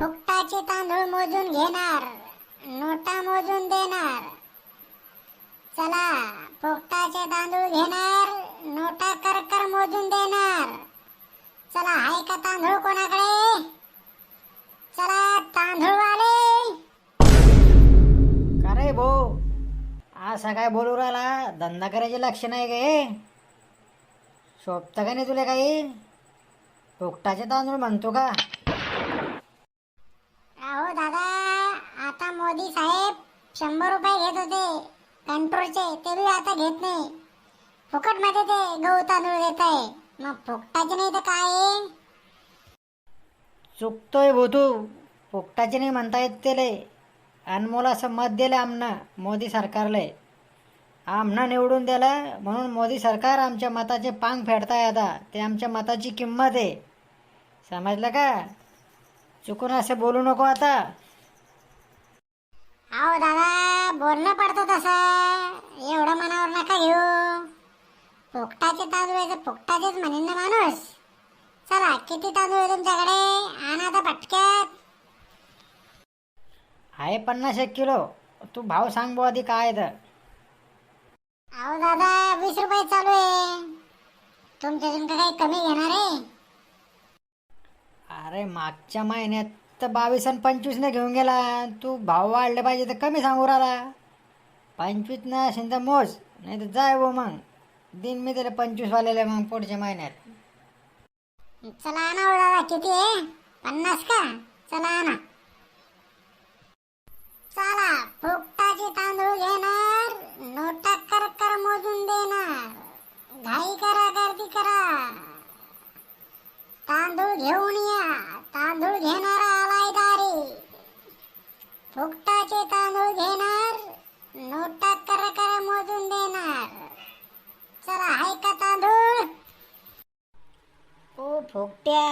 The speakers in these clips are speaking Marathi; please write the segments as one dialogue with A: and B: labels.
A: फुकटाचे तांदूळ मोजून घेणार नोटा मोजून देणार. चला फुकटाचे तांदूळ घेणार नोटा कर कर मोजून देणार. चला हाय का तांदूळ कोणाकडे? चला तांदूळवाले.
B: का अरे भाऊ? असं काय बोलू राहिला धंदा करायचे लक्ष नाही गे शोभतं का नाही तुला काही? पोकटाचे तांदूळ म्हणतो का?
A: अहो दादा आता मोदी साहेब शंभर रुपये घेत होते. कंट्रोलचे ते बी आता घेत नाही. फुकटमध्ये ते गहू तांदूळ देत आहे. मग फुकटाचे नाही तर काय?
B: चुकतोय भाऊ तू नाही म्हणता येत त्याले. अनमोल असं मत दिलं आमनं मोदी सरकारले. आमनं निवडून दिलं म्हणून मोदी सरकार आमच्या मताचे पांग फेडताय आता. ते आमच्या मताची किंमत आहे. समजलं का? चुकून असं बोलू नको आता.
A: अहो दादा बोलणं पडतं तसं. एवढं मनावर नका घेऊ. फुकटाचे तांदूळ आहे तर म्हणेन ना माणूस. चला किती तांदूळ आहे तुमच्याकडे? आणा आता पटक्यात.
B: आहे पन्नास एक किलो. तू भाव सांग बुवा आधी काय आहे तर.
A: अहो दादा वीस रुपये चालू आहे. तुमच्या तुमचं काही कमी घेणार आहे?
B: अरे मागच्या महिन्यात तर बावीस आणि पंचवीसने घेऊन गेला. तू भाव वाढले पाहिजे तर कमी सांगू राहिला. पंचवीसनं असेल तर मोज नाही तर जाय वो मग. दिन मी त्याला पंचवीस वालेले मग पुढच्या महिन्यात.
A: चला आणा हो दादा किती आहे? पन्नास का? चला आणा चला फुकटाचे तांदूळ घेणार. नोटा कर कर मोज देणार घाई करा गर्दी करा तांदूळ घेऊन या तांदूळ घेणारा आलाय दारी फुकटाचे तांदूळ घेणार नोटा कर कर मोजून देणार चला आहे का तांदूळ
B: ओ फुकट्या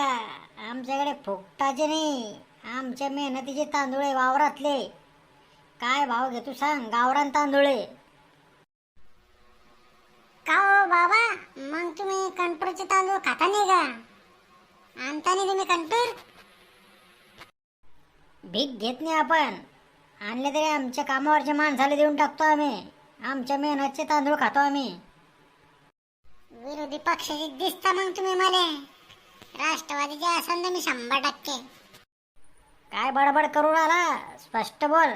B: आमच्याकडे फुकटाचे नाही. आमच्या मेहनतीचे तांदूळ आहे वावरातले. काय भाव घेतो सांग गावरान तांदूळ आहे.
A: का हो बाबा? मग तुम्ही कंटूरचे तांदूळ खाता नाही का? आणता नाही तुम्ही कंटूर
B: भीक घेत नाही आपण. आणले तरी आमच्या कामावरच्या माणसाला देऊन टाकतो आम्ही. आमच्या मेहनतचे तांदूळ खातो आम्ही.
A: विरोधी पक्षाचे दिसता मग तुम्ही मला. राष्ट्रवादीचे असाल तर मी शंभर टक्के.
B: काय बडबड करू राहिला? स्पष्ट बोल.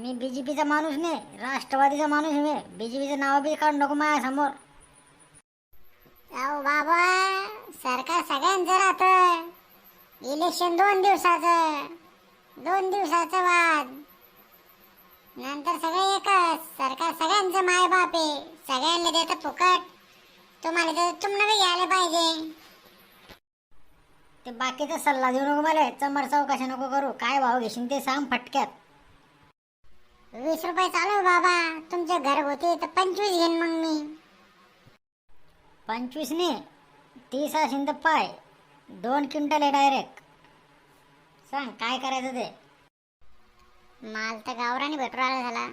B: मी बीजेपीचा माणूस नाही राष्ट्रवादीचा माणूस मी बीजेपीचं नाव बी काढू नको माझ्यासमोर
A: अहो बाबा सरकार सगळ्यांचं राहतं. इलेक्शन दोन दिवसाचं. दोन दिवसाचं वाद. नंतर सगळे एकच सरकार सगळ्यांचं मायबाप आहे. सगळ्यांना देतं फुकट. तुम्हाला देतं तुम्हाला बी घ्यायला पाहिजे.
B: ते बाकीचा सल्ला देऊ नको मला चमर चौकाशा नको करू. काय भाव घेशील ते सांग फटक्यात.
A: वीस रुपये चालू बाबा तुमच्या घर होते तर पंचवीस घेईन मग मी.
B: पंचवीसने तीस असेल तर पाय दोन क्विंटल आहे डायरेक्ट सांग काय करायचं ते?
A: माल तर गावराने भेटू राहिला झाला.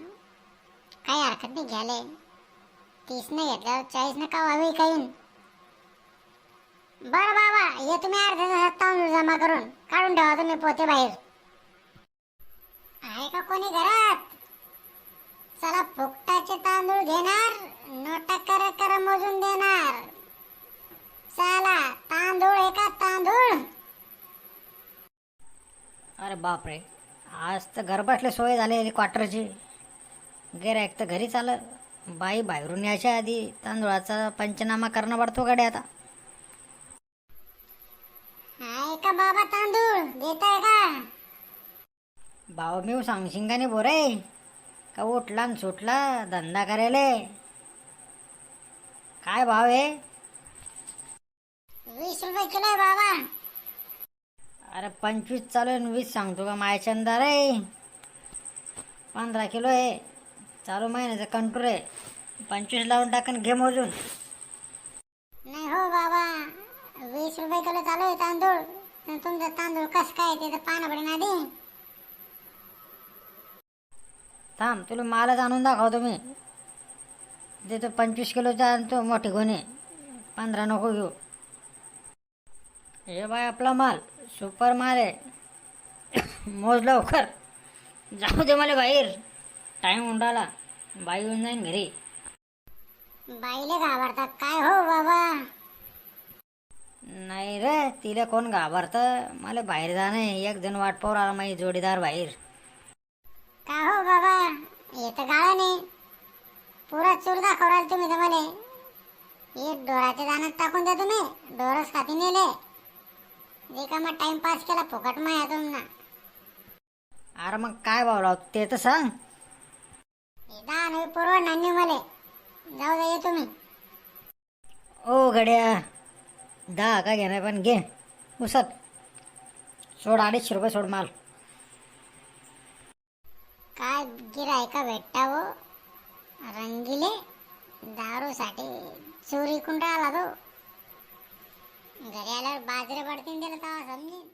A: काही हरकत नाही घ्यायला. तीस ने घेतल्यावर चाळीस का व्हावी काही? बर बाबा हे तुम्ही अर्ध्या तासात तांदूळ जमा करून काढून ठेवा तुम्ही पोते बाहेर. आहे का कोणी घरात? चला फुकटाचे तांदूळ घेणार नोटा कर कर मोजून देणार. चला तांदूळ एका तांदूळ.
B: अरे बापरे आज तर घर बसले सोय झाली क्वार्टरची गिरायक तर घरी आलं. बाई बाहेरून यायच्या आधी तांदूळाचा पंचनामा करणं पडतो गाडी आता
A: आहे का बाबा तांदूळ? देताय का?
B: भाऊ मी सांगशील का नाही बोरे का उठला न सुटला धंदा करायला काय भाव आहे
A: वीस रुपये किलो आहे बाबा.
B: अरे पंचवीस चालू आहे न वीस सांगतो का मायाच्या अंदार आहे पंधरा किलो आहे. चालू महिन्याचं कंटूर आहे. पंचवीस लावून टाकन घे मोजून.
A: नाही हो बाबा. वीस रुपये किलो चालू आहे तांदूळ. तुमचा तांदूळ कस काय ते तर पानं पडेल आधी.
B: थांब तुला मालच आणून दाखवतो मी देतो पंचवीस किलोचा आणतो मोठी गोणी पंधरा नको घेऊ. हे बाय आपला माल. सुपर माल आहे. मोज लवकर. जाऊ दे मला बाहेर. टाईम उंडाला. बाई येऊन जाईन घरी.
A: बाईले घाबरतात. काय हो बाबा?
B: नाही रे तिला कोण घाबरतं? मला बाहेर जाणं. एक जण वाट पाहून आला माझी जोडीदार बाहेर.
A: का हो बाबा येतं गाळा नाही. पुरा चूर दाखवराल तुम्ही तर मला. हे डोळ्याच्या दाण्यात टाकून द्या तुम्ही डोरच खाती नेले रिकामा टाइमपास केला फुकट माया तुम्हाला
B: अरे मग काय भावला ते तर सांग.
A: हे दहा नवी पूर्व नान्य मले. जाऊ दे ये तुम्ही.
B: ओ गड्या. दहा का घेणार पण घे. उसत. सोड अडीचशे रुपये सोड माल.
A: काय गिरायका भेटता हो रंगीले दारूसाठी चोरी कुंडा आला तो घरी आल्यावर बाजरे पडतील त्याला तेव्हा समजेल